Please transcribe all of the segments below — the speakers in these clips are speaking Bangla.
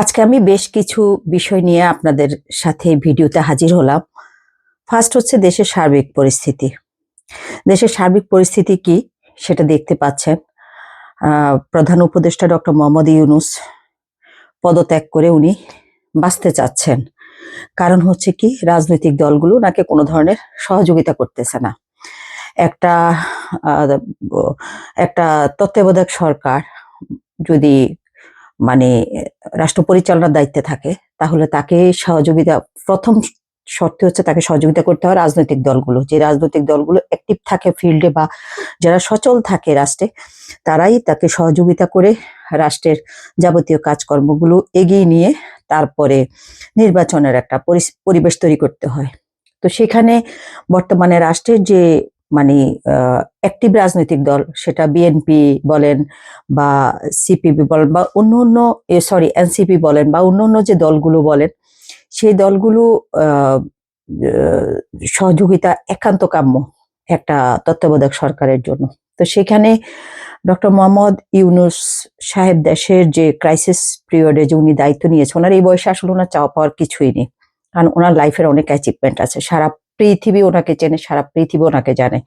আজকে আমি বেশ কিছু বিষয় নিয়ে আপনাদের সাথে ভিডিওতে হাজির হলাম। ফার্স্ট হচ্ছে দেশের সার্বিক পরিস্থিতি। দেশের সার্বিক পরিস্থিতি কি সেটা দেখতে পাচ্ছেন। প্রধান উপদেষ্টা ডক্টর মোহাম্মদ ইউনুস পদত্যাগ করে উনি বাঁচতে চাচ্ছেন। কারণ হচ্ছে কি, রাজনৈতিক দলগুলো নাকি কোনো ধরনের সহযোগিতা করতেছে না। একটা একটা তত্ত্বাবধায়ক সরকার যদি মানে রাষ্ট্র পরিচালনার দায়িত্বে থাকে, তাহলে তাকে সহযোগিতা, প্রথম শর্তে হচ্ছে তাকে সহযোগিতা করতে হয় রাজনৈতিক দলগুলো। যে রাজনৈতিক দলগুলো অ্যাক্টিভ থাকে ফিল্ডে বা যারা সচল থাকে রাষ্ট্রে, তারাই তাকে সহযোগিতা করে রাষ্ট্রের যাবতীয় কাজকর্মগুলো এগিয়ে নিয়ে তারপরে নির্বাচনের একটা পরিবেশ তৈরি করতে হয়। তো সেখানে বর্তমানে রাষ্ট্রের যে মানে অ্যাক্টিভ রাজনৈতিক দল, সেটা বিএনপি বলেন বা সিপিবি বলেন বা অন্য অন্য সরি এনসিপি বলেন বা অন্য অন্য যে দলগুলো বলেন, সেই দলগুলো সহযোগিতা একান্ত কাম্য একটা তত্ত্বাবধায়ক সরকারের জন্য। তো সেখানে ডক্টর মোহাম্মদ ইউনুস সাহেব দেশের যে ক্রাইসিস পিরিয়ডে যে উনি দায়িত্ব নিয়েছে ওনার এই বয়সে আসলে ওনার চাওয়া পাওয়ার কিছুই নেই। কারণ ওনার লাইফের অনেক অ্যাচিভমেন্ট আছে, সারা পৃথিবী ওনাকে চেনে, সারা পৃথিবী ওনাকে জানে।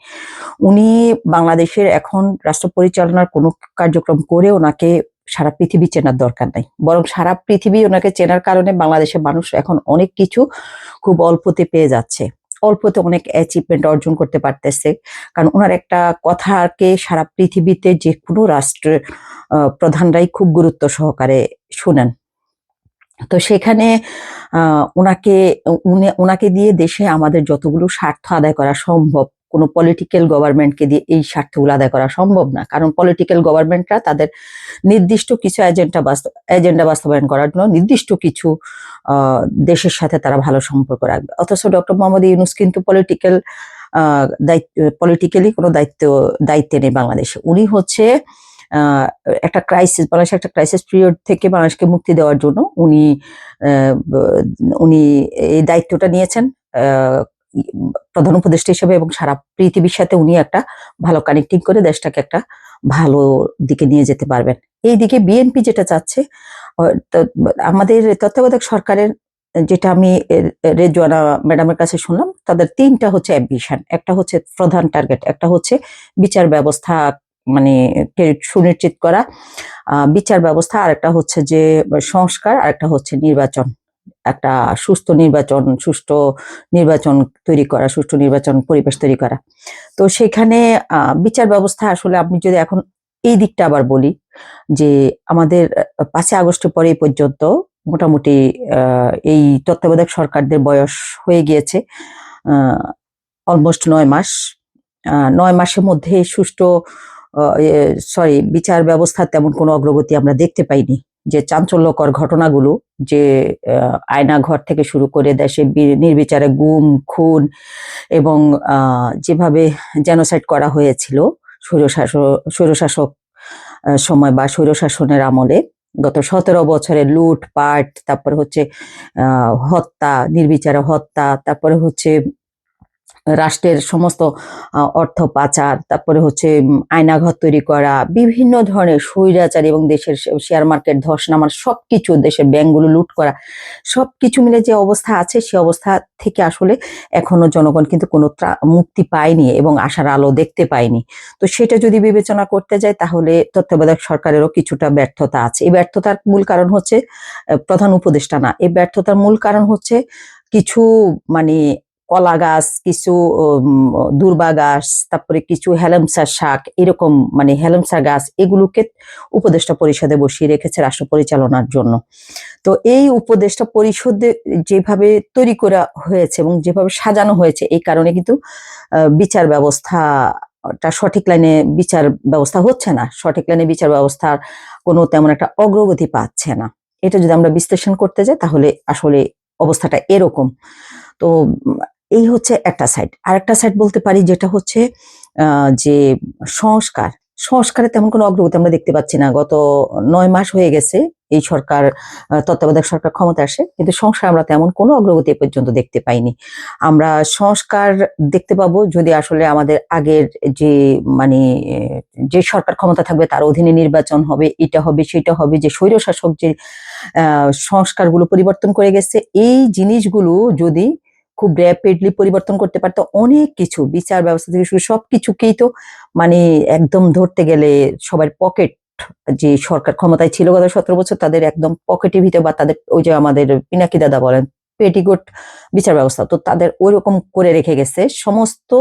উনি বাংলাদেশের এখন রাষ্ট্র পরিচালনার কোনো কার্যক্রম করে ওনাকে সারা পৃথিবী চেনার দরকার নাই। বরং সারা পৃথিবী ওনাকে চেনার কারণে বাংলাদেশের মানুষ এখন অনেক কিছু খুব অল্পতে পেয়ে যাচ্ছে। অল্পতে অনেক অ্যাচিভমেন্ট অর্জন করতে পারতেছে। কারণ ওনার একটা কথাকে সারা পৃথিবীতে যে কোনো রাষ্ট্রের প্রধানরাই খুব গুরুত্ব সহকারে শুনেন। তো সেখানে ওনাকে ওনাকে দিয়ে দেশে আমাদের যতগুলো স্বার্থ আদায় করা সম্ভব, কোনো পলিটিক্যাল গভর্নমেন্টকে দিয়ে এই স্বার্থগুলো আদায় করা সম্ভব না। কারণ পলিটিক্যাল গভর্নমেন্টরা তাদের নির্দিষ্ট কিছু এজেন্ডা বাস্তব এজেন্ডা বাস্তবায়ন করার জন্য নির্দিষ্ট কিছু দেশের সাথে তারা ভালো সম্পর্ক রাখবে। অথচ ডক্টর মোহাম্মদ ইউনুস কিন্তু পলিটিক্যাল দায়িত্ব পলিটিক্যালি কোনো দায়িত্ব, দায়িত্বে নেই বাংলাদেশে। উনি হচ্ছে একটা ক্রাইসিস বাংলাদেশের একটা ক্রাইসিস পিরিয়ড থেকে বাংলাদেশকে মুক্তি দেওয়ার জন্য উনি উনি এই দায়িত্বটা নিয়েছেন প্রধান উপদেষ্টা হিসেবে এবং সারা পৃথিবীর সাথে উনি একটা ভালো কানেক্টিং করে দেশটাকে একটা ভালো দিকে নিয়ে যেতে পারবেন। এই দিকে বিএনপি যেটা চাচ্ছে আমাদের তত্ত্বাবধায়ক সরকারের, যেটা আমি রেজওয়ানা ম্যাডামের কাছে শুনলাম, তাদের তিনটা হচ্ছে অ্যাম্বিশন একটা হচ্ছে প্রধান টার্গেট একটা হচ্ছে বিচার ব্যবস্থা মানে সুনিশ্চিত করা বিচার ব্যবস্থা আর একটা হচ্ছে যে, সংস্কার আর একটা হচ্ছে নির্বাচন। একটা সুস্থ নির্বাচন সুষ্ঠু নির্বাচন তৈরি করা সুষ্ঠু নির্বাচন পরিবেশ তৈরি করা। তো সেখানে বিচার ব্যবস্থা আসলে আপনি যদি এখন এই দিকটা আবার বলি, যে আমাদের পাঁচই আগস্টের পরে পর্যন্ত মোটামুটি এই তত্ত্বাবধায়ক সরকারদের বয়স হয়ে গিয়েছে অলমোস্ট নয় মাস। নয় মাসের মধ্যে সুষ্ঠু সরি বিচার ব্যবস্থার তেমন কোনো অগ্রগতি আমরা দেখতে পাইনি। যে চাঞ্চল্যকর ঘটনাগুলো, যে আয়না ঘর থেকে শুরু করে দেশে নির্বিচারে গুম, খুন এবং যেভাবে জেনোসাইড করা হয়েছিল স্বৈরশাসক স্বৈরশাসক সময় বা স্বৈরশাসনের আমলে, গত সতেরো বছরে লুটপাট তারপরে হচ্ছে হত্যা, নির্বিচারে হত্যা, তারপরে হচ্ছে রাষ্ট্রের সমস্ত অর্থ পাচার, তারপরে হচ্ছে আয়নাঘর তৈরি করা, বিভিন্ন ধরনের স্বৈরাচার এবং দেশের শেয়ার মার্কেট ধস নামার সব কিছু দেশের ব্যাংকগুলো লুট করা সব কিছু মিলে যে অবস্থা আছে, সে অবস্থা থেকে আসলে এখনও জনগণ কিন্তু কোনো মুক্তি পায়নি এবং আশার আলো দেখতে পায়নি। তো সেটা যদি বিবেচনা করতে যায়, তাহলে তত্ত্বাবধায়ক সরকারেরও কিছুটা ব্যর্থতা আছে। এই ব্যর্থতার মূল কারণ হচ্ছে প্রধান উপদেষ্টা না। এই ব্যর্থতার মূল কারণ হচ্ছে, কিছু মানে কলা গাছ, কিছু দূর্বা গাছ, তারপরে কিছু হেলেমসা শাক, এরকম মানে হেলেমসা গাছ, এগুলোকে উপদেষ্টা পরিষদে বসিয়ে রেখেছে রাষ্ট্র পরিচালনার জন্য। তো এই উপদেষ্টা পরিষদে যেভাবে তৈরি করা হয়েছে এবং যেভাবে সাজানো হয়েছে, এই কারণে কিন্তু বিচার ব্যবস্থাটা সঠিক লাইনে বিচার ব্যবস্থা হচ্ছে না। সঠিক লাইনে বিচার ব্যবস্থার কোনো তেমন একটা অগ্রগতি পাচ্ছে না। এটা যদি আমরা বিশ্লেষণ করতে যাই, তাহলে আসলে অবস্থাটা এরকম। তো এই হচ্ছে একটা সাইড আর একটা সাইড বলতে পারি যেটা হচ্ছে যে সংস্কার। সংস্কারে তেমন কোনো অগ্রগতি আমরা দেখতে পাচ্ছি না। গত নয় মাস হয়ে গেছে এই সরকার তত্ত্বাবধায়ক সরকার ক্ষমতা আসে কিন্তু সংস্কার আমরা তেমন কোনো অগ্রগতি পর্যন্ত দেখতে পাইনি। আমরা সংস্কার দেখতে পাবো যদি আসলে আমাদের আগের যে মানে যে সরকার ক্ষমতা থাকবে তার অধীনে নির্বাচন হবে এটা হবে সেটা হবে যে স্বৈরশাসক যে আহ, সংস্কারগুলো পরিবর্তন করে গেছে এই জিনিসগুলো যদি খুব র্যাপিডলি পরিবর্তন করতে পারতো। অনেক কিছু, বিচার ব্যবস্থা থেকে শুরু সব কিছুকেই তো মানে একদম ধরতে গেলে সবার পকেট যে সরকার ক্ষমতায় ছিল গত সতেরো বছর, তাদের একদম পকেটের ভিতরে বা তাদের ওই যে আমাদের পিনাকি দাদা বলেন পেটিকোট বিচার ব্যবস্থা, তো তাদের ওইরকম করে রেখে গেছে। সমস্ত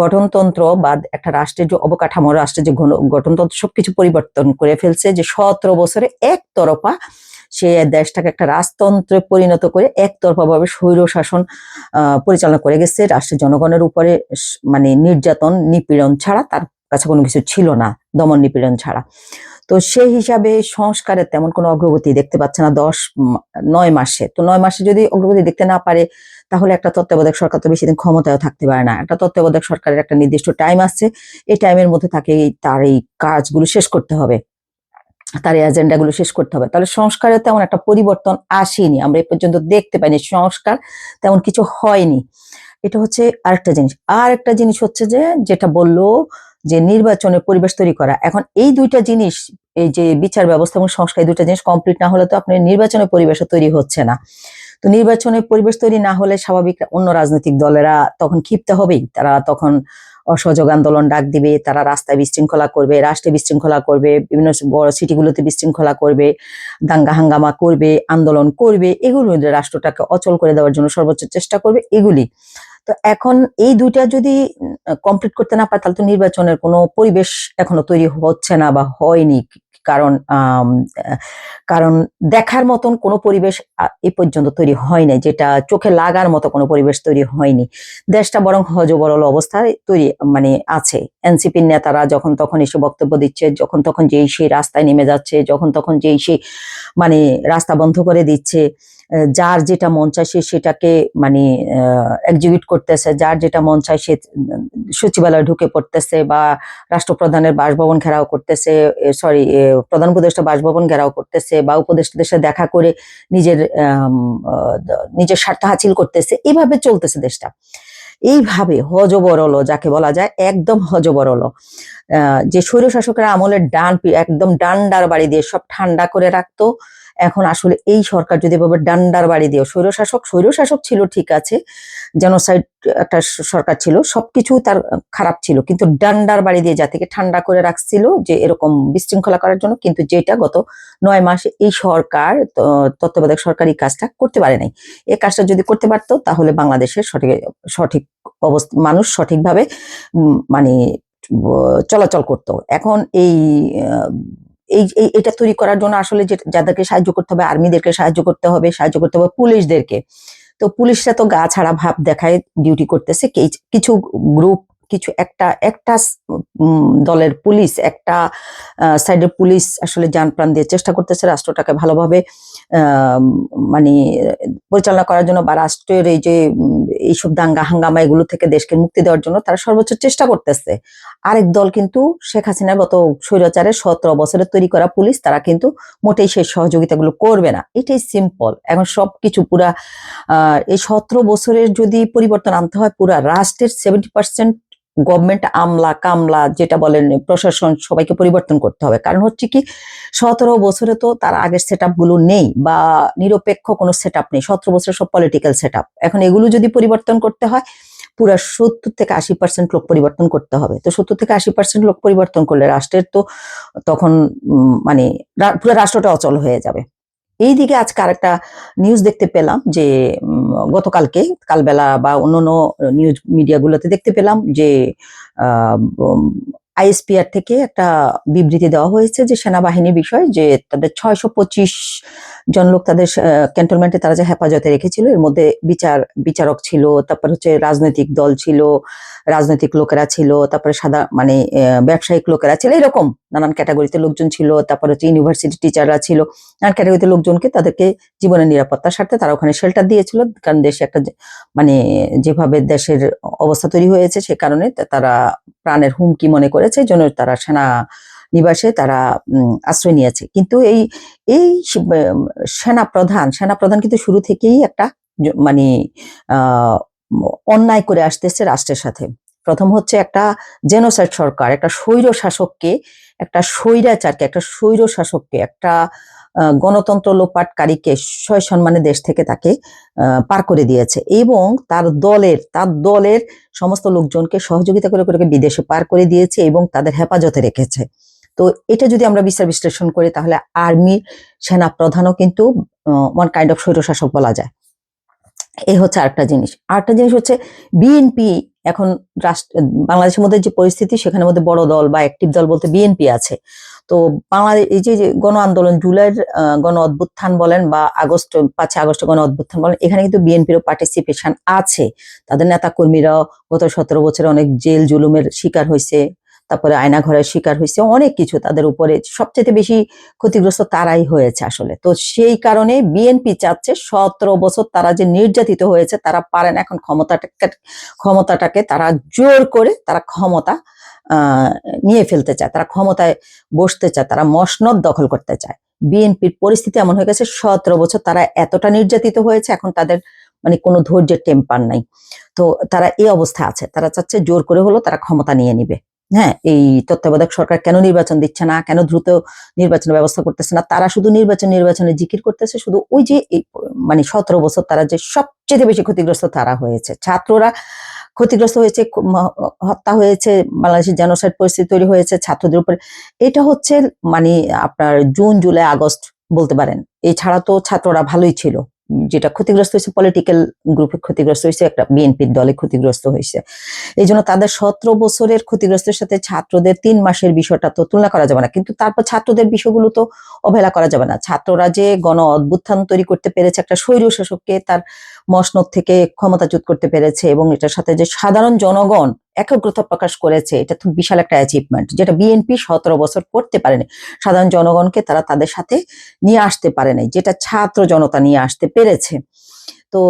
গঠনতন্ত্র বা একটা রাষ্ট্রের যে অবকাঠামো, রাষ্ট্রের যে গঠনতন্ত্র, সবকিছু পরিবর্তন করে ফেলছে যে সতেরো বছরে একতরফা সে দেশটাকে একটা রাজতন্ত্রে পরিণত করে একতরফা ভাবে স্বৈর শাসন পরিচালনা করে গেছে। রাষ্ট্রের জনগণের উপরে মানে নির্যাতন, নিপীড়ন ছাড়া তার কাছে কোনো কিছু ছিল না, দমন নিপীড়ন ছাড়া। তো সেই হিসাবে সংস্কারের তেমন কোনো অগ্রগতি দেখতে পাচ্ছে না দশ নয় মাসে। তো নয় মাসে যদি অগ্রগতি দেখতে না পারে, তাহলে একটা তত্ত্বাবধায়ক সরকার তো বেশি দিন ক্ষমতায় থাকতে পারে না। একটা তত্ত্বাবধায়ক সরকারের একটা নির্দিষ্ট টাইম আছে, এই টাইমের মধ্যে তাকে তার এই কাজগুলো শেষ করতে হবে। তার এজেন্ডাগুলো শেষ করতে হবে। তাহলে সংস্কারে তেমন একটা পরিবর্তন আসেনি। আমরা এ পর্যন্ত দেখতে পাইনি সংস্কার তেমন কিছু হয়নি। এটা হচ্ছে আরেকটা জিনিস। আর একটা জিনিস হচ্ছে যে, যেটা বলল যে নির্বাচনের পরিবেশ তৈরি করা। এখন এই দুইটা জিনিস, এই যে বিচার ব্যবস্থা এবং সংস্কার, এই দুইটা জিনিস কমপ্লিট না হলে তো আপনার নির্বাচনের পরিবেশও তৈরি হচ্ছে না। তো নির্বাচনের পরিবেশ তৈরি না হলে স্বাভাবিক অন্য রাজনৈতিক দলেরা তখন ক্ষিপ্ত হবেই। তারা তখন অসহযোগ আন্দোলন ডাক দিবে, তারা রাস্তায় বিশৃঙ্খলা করবে, রাষ্ট্রে বিশৃঙ্খলা করবে, বিভিন্ন বড় সিটিগুলোতে বিশৃঙ্খলা করবে, দাঙ্গা হাঙ্গামা করবে, আন্দোলন করবে, এগুলো রাষ্ট্রটাকে অচল করে দেওয়ার জন্য সর্বোচ্চ চেষ্টা করবে, এগুলি। তো এখন এই দুইটা যদি কমপ্লিট করতে না পারে, তাহলে তো নির্বাচনের কোনো পরিবেশ এখনও তৈরি হচ্ছে না বা হয়নি। কারণ কারণ দেখার মতন কোনো পরিবেশ এ পর্যন্ত তৈরি হয়নি, যেটা চোখে লাগার মতো কোনো পরিবেশ তৈরি হয়নি। দেশটা বরং হজবরল অবস্থায় তৈরি মানে আছে। এনসিপির নেতারা যখন তখন এসে বক্তব্য দিচ্ছে, যখন তখন যেই সেই রাস্তায় নেমে যাচ্ছে, যখন তখন যেই সেই মানে রাস্তা বন্ধ করে দিচ্ছে যার যেটা মন চায় সে সেটাকে মানে এক্সিকিউট করতেছে, যার যেটা মন চায় সে সচিবালয়ে ঢুকে পড়তেছে বা রাষ্ট্রপ্রধানের বাসভবন ঘেরাও করতেছে সরি প্রধান উপদেষ্টা বাসভবন ঘেরাও করতেছে বা উপদেষ্টাদের সাথে দেখা করে নিজের নিজের স্বার্থ হাসিল করতেছে, এভাবে চলতেছে দেশটা। এইভাবে হজবরল যাকে বলা যায়, একদম হজবরল যে স্বৈরশাসকের আমলের ডান একদম ডান্ডার বাড়ি দিয়ে সব ঠান্ডা করে রাখতো এখন আসলে এই সরকার যদি এভাবে ডান্ডার বাড়ি দিয়ে স্বৈরশাসক স্বৈরশাসক ছিল, ঠিক আছে জেনোসাইড একটা সরকার ছিল, সবকিছু তার খারাপ ছিল, কিন্তু ডান্ডার বাড়ি দিয়ে জাতিকে ঠান্ডা করে রাখছিল যে এরকম বিশৃঙ্খলা করার জন্য, কিন্তু যেটা গত নয় মাসে এই সরকার তত্ত্বাবধায়ক সরকার এই কাজটা করতে পারে নাই। এই কাজটা যদি করতে পারতো, তাহলে বাংলাদেশের সঠিক সঠিক অবস্থা, মানুষ সঠিকভাবে মানে চলাচল করতো। এখন এই এই এটা তৈরি করার জন্য আসলে যাদেরকে সাহায্য করতে হবে, আর্মিদেরকে সাহায্য করতে হবে, সাহায্য করতে হবে পুলিশদেরকে। তো পুলিশরা তো গা ছাড়া ভাব দেখায় ডিউটি করতেছে কিছু গ্রুপ কিছু একটা একটা দলের পুলিশ একটা সাইডের পুলিশ আসলে যান প্রাণ দিয়ে চেষ্টা করতেছে রাষ্ট্রটাকে ভালোভাবে মানে পরিচালনা করার জন্য বা রাষ্ট্রের এই যে এইসব দাঙ্গা হাঙ্গামা এগুলো থেকে দেশকে মুক্তি দেওয়ার জন্য তারা সর্বোচ্চ চেষ্টা করতেছে। আরেক দল কিন্তু শেখ হাসিনা গত স্বৈরাচারে সতেরো বছরের তৈরি করা পুলিশ তারা কিন্তু মোটেই সেই সহযোগিতাগুলো করবে না। এটাই সিম্পল এখন সবকিছু পুরা আহ, এই সতেরো বছরের যদি পরিবর্তন আনতে হয় পুরা রাষ্ট্রের সেভেন্টি পার্সেন্ট গভর্নমেন্ট আমলা, কামলা যেটা বলেন প্রশাসন সবাইকে পরিবর্তন করতে হবে। কারণ হচ্ছে কি, সতেরো বছরে তো তার আগের সেটগুলো নেই বা নিরপেক্ষ কোনো সেট নেই। সতেরো বছরের সব পলিটিক্যাল সেট এখন এগুলো যদি পরিবর্তন করতে হয়, পুরা সত্তর থেকে আশি পার্সেন্ট লোক পরিবর্তন করতে হবে। তো সত্তর থেকে আশি পার্সেন্ট লোক পরিবর্তন করলে রাষ্ট্রের তো তখন মানে পুরো রাষ্ট্রটা অচল হয়ে যাবে। এইদিকে আজকে আরেকটা নিউজ দেখতে পেলাম যে গতকালকে কালবেলা বা অন্যান্য নিউজ মিডিয়াগুলোতে দেখতে পেলাম যে আইএসপিআর থেকে একটা বিবৃতি দেওয়া হয়েছে যে সেনাবাহিনীর বিষয় যে তাদের ছয়শো পঁচিশ জন লোক তাদের ক্যান্টনমেন্টে তারা যে হেফাজতে রেখেছিল, এর মধ্যে বিচার, বিচারক ছিল, তারপর হচ্ছে রাজনৈতিক দল ছিল, রাজনৈতিক লোকেরা ছিল, তারপরে সাদা মানে ব্যবসায়িক লোকেরা ছিল, এরকম। নানান ক্যাটাগরিতে লোকজন ছিল, তারপর হচ্ছে ইউনিভার্সিটি টিচাররা ছিল। নানান ক্যাটাগরিতে লোকজনকে তাদেরকে জীবনের নিরাপত্তার স্বার্থে তারা ওখানে শেল্টার দিয়েছিল, কারণ দেশে একটা মানে যেভাবে দেশের অবস্থা তৈরি হয়েছে সে কারণে তারা প্রাণের হুমকি মনে করেছে জন্য তারা সেনা নিবাসে তারা আশ্রয় নিয়েছে। কিন্তু এই এই সেনা প্রধান সেনা প্রধান কিন্তু শুরু থেকেই একটা মানে অন্যায় করে আসতেছে রাষ্ট্রের সাথে। প্রথম হচ্ছে একটা জেনোসাইড সরকার, একটা স্বৈর শাসককে একটা স্বৈরাচারকে, একটা স্বৈর শাসককে একটা গণতন্ত্র লোপাটকারীকে সয় সম্মানে দেশ থেকে তাকে পার করে দিয়েছে এবং তার দলের তার দলের সমস্ত লোকজনকে সহযোগিতা করে করে বিদেশে পার করে দিয়েছে এবং তাদের হেফাজতে রেখেছে। তো এটা যদি আমরা বিচার বিশ্লেষণ করি তাহলে আর্মি সেনা প্রধানও কিন্তু ওয়ান কাইন্ড অফ স্বৈরশাসক বলা যায়। এই হচ্ছে আরেকটা জিনিস। আরেকটা জিনিস হচ্ছে, বিএনপি এখন রাষ্ট্র বাংলাদেশের মধ্যে যে পরিস্থিতি, সেখানের মধ্যে বড় দল বা অ্যাক্টিভ দল বলতে বিএনপি আছে। তো বাংলাদেশ এই যে গণ আন্দোলন, জুলাইয়ের গণ অভ্যুত্থান বলেন বা আগস্ট, পাঁচে আগস্ট গণ অভ্যুত্থান বলেন, এখানে কিন্তু বিএনপিরও পার্টিসিপেশন আছে। তাদের নেতা কর্মীরাও গত সতেরো বছরে অনেক জেল জুলুমের শিকার হয়েছে তারপরে আয়না ঘরের শিকার হয়েছে, অনেক কিছু তাদের উপরে সবচেয়ে বেশি ক্ষতিগ্রস্ত তারাই হয়েছে আসলে। তো সেই কারণে বিএনপি চাচ্ছে সতেরো বছর তারা যে নির্যাতিত হয়েছে, তারা পারেন এখন ক্ষমতাটাকে ক্ষমতাটাকে তারা জোর করে তারা ক্ষমতা নিয়ে ফেলতে চায়, তারা ক্ষমতায় বসতে চায়, তারা মসনদ দখল করতে চায়। বিএনপির পরিস্থিতি এমন হয়ে গেছে, সতেরো বছর তারা এতটা নির্যাতিত হয়েছে, এখন তাদের মানে কোনো ধৈর্যের টেম্পার নাই। তো তারা এই অবস্থা আছে, তারা চাচ্ছে জোর করে হলো তারা ক্ষমতা নিয়ে নিবে। হ্যাঁ এই তত্ত্বাবধায়ক সরকার কেন নির্বাচন দিচ্ছে না? কেন দ্রুত নির্বাচনের ব্যবস্থা করতেছে না? তারা শুধু নির্বাচন, নির্বাচনে জিকির করতেছে? শুধু ওই যে মানে সতেরো বছর তারা যে সবচেয়ে বেশি ক্ষতিগ্রস্ত তারা হয়েছে। ছাত্ররা ক্ষতিগ্রস্ত হয়েছে হত্যা হয়েছে, বাংলাদেশের জেনোসাইড পরিস্থিতি তৈরি হয়েছে, ছাত্রদের উপরে। এটা হচ্ছে মানে আপনার জুন, জুলাই, আগস্ট বলতে পারেন। এছাড়া তো ছাত্ররা ভালোই ছিল। যেটা ক্ষতিগ্রস্ত হয়েছে পলিটিক্যাল গ্রুপে ক্ষতিগ্রস্ত হয়েছে, একটা বিএনপির দলে ক্ষতিগ্রস্ত হয়েছে। এই জন্য তাদের সতেরো বছরের ক্ষতিগ্রস্তের সাথে ছাত্রদের তিন মাসের বিষয়টা তো তুলনা করা যাবে না। কিন্তু তারপর ছাত্রদের বিষয়গুলো তো অবহেলা করা যাবে না। ছাত্ররা যে গণ অভ্যুত্থান তৈরি করতে পেরেছে, একটা স্বৈরীয় শাসককে তার মসনদ থেকে ক্ষমতাচ্যুত করতে পেরেছে এবং এটার সাথে যে সাধারণ জনগণ একগ্রতা প্রকাশ করেছে, এটা তো বিশাল একটা অ্যাচিভমেন্ট যেটা বিএনপি সতেরো বছর করতে পারেনি। সাধারণ জনগণকে তারা তাদের সাথে নিয়ে আসতে পারে নাই, যেটা ছাত্র জনতা নিয়ে আসতে পেরেছে। তো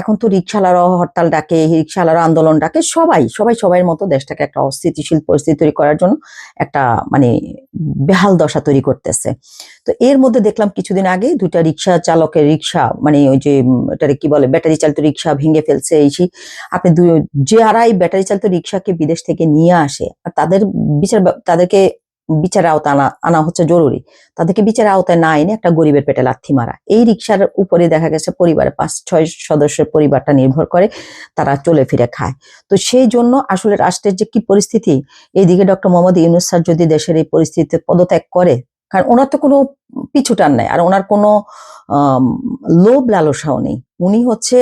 এখন তো রিক্সাওয়ালারাও হরতাল ডাকে রিক্সাওয়ালারা আন্দোলন ডাকে, সবাই সবাই সবাই মতো দেশটাকে একটা অস্থিতিশীল পরিস্থিতি তৈরি করার জন্য একটা মানে বেহাল দশা তৈরি করতেছে। তো এর মধ্যে দেখলাম কিছুদিন আগে দুইটা রিক্সা চালকের রিক্সা মানে ওই যে এটারে কি বলে ব্যাটারি চালিত রিক্সা ভেঙে ফেলছে, এই সেই আপনি যারাই ব্যাটারি চালিত রিক্সাকে বিদেশ থেকে নিয়ে আসে, আর তাদের বিচার তাদেরকে বিচারের আওতা আনা আনা হচ্ছে জরুরি। তাদেরকে বিচারের আওতায় না এনে একটা গরিবের পেটে লাথি মারা। এই রিক্সার উপরে দেখা গেছে পরিবারে, পাঁচ, ছয় সদস্যের পরিবারটা নির্ভর করে তারা চলে ফিরে খায়। তো সেই জন্য আসলে রাষ্ট্রের যে কি পরিস্থিতি, এইদিকে ডক্টর মোহাম্মদ ইউনুস স্যার যদি দেশের এই পরিস্থিতিতে পদত্যাগ করে, কারণ ওনার তো কোনো পিছুটান নাই, আর ওনার কোনো লোভ লালসাও নেই। উনি হচ্ছে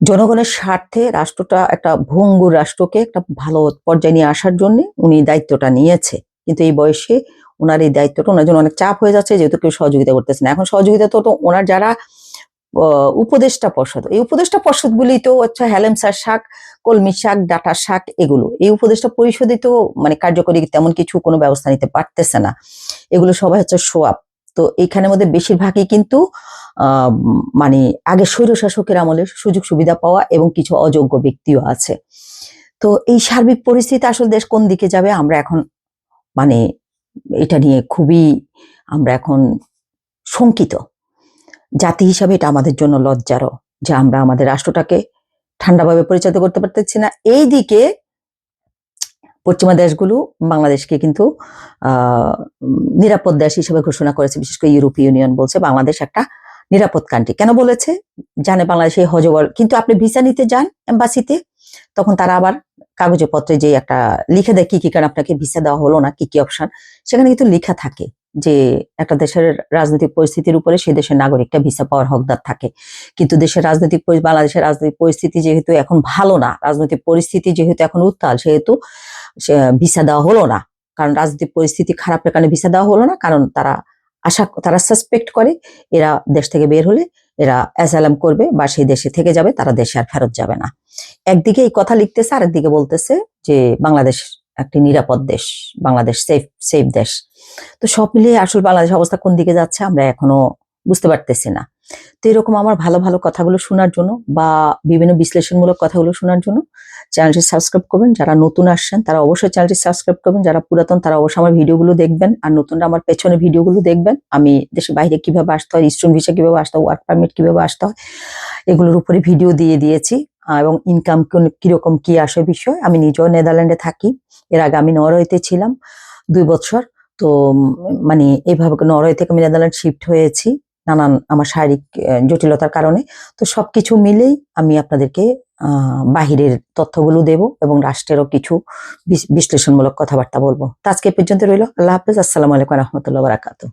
জনগণের স্বার্থে রাষ্ট্রটা একটা ভঙ্গুর রাষ্ট্রকে একটা ভালো পর্যায়ে নিয়ে আসার জন্য উনি দায়িত্বটা নিয়েছে। কিন্তু এই বয়সে ওনার এই দায়িত্বটা ওনার জন্য অনেক চাপ হয়ে যাচ্ছে, যেহেতু কেউ সহযোগিতা করতেছে না। এখন সহযোগিতা তো ওনার যারা উপদেষ্টা পর্ষদ, এই উপদেষ্টা পর্ষদ গুলি তো হচ্ছে হ্যালেমসার শাক, কলমি শাক ডাটা শাক, এগুলো। এই উপদেষ্টা পরিষদে তো মানে কার্যকরী তেমন কিছু কোনো ব্যবস্থা নিতে পারতেছে না। এগুলো সবাই হচ্ছে সোয়াব। তো এইখানের মধ্যে বেশিরভাগই কিন্তু মানে আগে স্বৈর শাসকের আমলে সুযোগ সুবিধা পাওয়া এবং কিছু অযোগ্য ব্যক্তিও আছে। তো এই সার্বিক পরিস্থিতি আসলে দেশ কোন দিকে যাবে আমরা এখন মানে এটা নিয়ে খুবই আমরা এখন শঙ্কিত। জাতি হিসাবে এটা আমাদের জন্য লজ্জারও যে আমরা আমাদের রাষ্ট্রটাকে ঠান্ডাভাবে পরিচালিত করতে পারতেছি না। এইদিকে পশ্চিমা দেশগুলো বাংলাদেশকে কিন্তু নিরাপদ দেশ হিসেবে ঘোষণা করেছে, বিশেষ করে ইউরোপীয় ইউনিয়ন বলছে, বাংলাদেশ একটা নিরাপদ কান্ট্রি কেন বলেছে? জানে বাংলাদেশে হজবর কিন্তু আপনি ভিসা নিতে যান এম্বাসিতে তখন তারা আবার কাগজে পত্রে যে একটা লিখে দেয় কি কি, কারণ আপনাকে ভিসা দেওয়া হলো না, কি কি অপশন সেখানে কিন্তু লেখা থাকে যে একটা দেশের রাজনৈতিক পরিস্থিতির উপরে সেই দেশের নাগরিকটা ভিসা পাওয়ার হকদার থাকে। কিন্তু দেশের রাজনৈতিক বাংলাদেশের রাজনৈতিক পরিস্থিতি যেহেতু এখন ভালো না, রাজনৈতিক পরিস্থিতি যেহেতু এখন উত্তাল, সেহেতু ভিসা দেওয়া হলো না। কারণ রাজনৈতিক পরিস্থিতি খারাপের কারণে ভিসা দেওয়া হলো না, কারণ তারা আশা তারা সাসপেক্ট করে, এরা দেশ থেকে বের হলে এরা অ্যাসালাম করবে বা সেই দেশে থেকে যাবে, তারা দেশে আর ফেরত যাবে না। একদিকে এই কথা লিখতেছে, আরেকদিকে বলতেছে যে বাংলাদেশ একটি নিরাপদ দেশ, বাংলাদেশ সেফ সেফ দেশ। তো সব মিলিয়ে আসল বাংলাদেশ অবস্থা কোন দিকে যাচ্ছে, আমরা এখনও বুঝতে পারতেছি না। তো এরকম আমার ভালো ভালো কথাগুলো শোনার জন্য বা বিভিন্ন বিশ্লেষণমূলক কথাগুলো শোনার জন্য চ্যানেলটি সাবস্ক্রাইব করবেন। যারা নতুন আসছেন, তারা অবশ্যই চ্যানেলটি সাবস্ক্রাইব করবেন। যারা পুরাতন, তারা অবশ্যই আমার ভিডিওগুলো দেখবেন। আর নতুনরা আমার পেছনে ভিডিওগুলো দেখবেন। আমি দেশের বাইরে কীভাবে আসতে হয়, স্টুডেন্ট ভিসা কীভাবে আসতে হয়, ওয়ার্ক পারমিট কীভাবে আসতে হয়, এগুলোর উপরে ভিডিও দিয়ে দিয়েছি। এবং ইনকাম কীরকম কি আসে বিষয়, আমি নিজেও নেদারল্যান্ডে থাকি। এর আগে আমি নরওয়েতে ছিলাম দুই বছর। তো মানে এইভাবে নরওয়ে থেকে আমি নেদারল্যান্ড শিফট হয়েছি। নানান আমার শারীরিক জটিলতার কারণে। তো সব কিছু মিলেই আমি আপনাদেরকে বাহিরের তথ্যগুলো দেব এবং রাষ্ট্রেরও কিছু বিশ- বিশ্লেষণমূলক কথাবার্তা বলব। আজকে পর্যন্ত রইল। আল্লাহ হাফেজ। আসসালামু আলাইকুম রহমতুল্লাহ বারাকাতু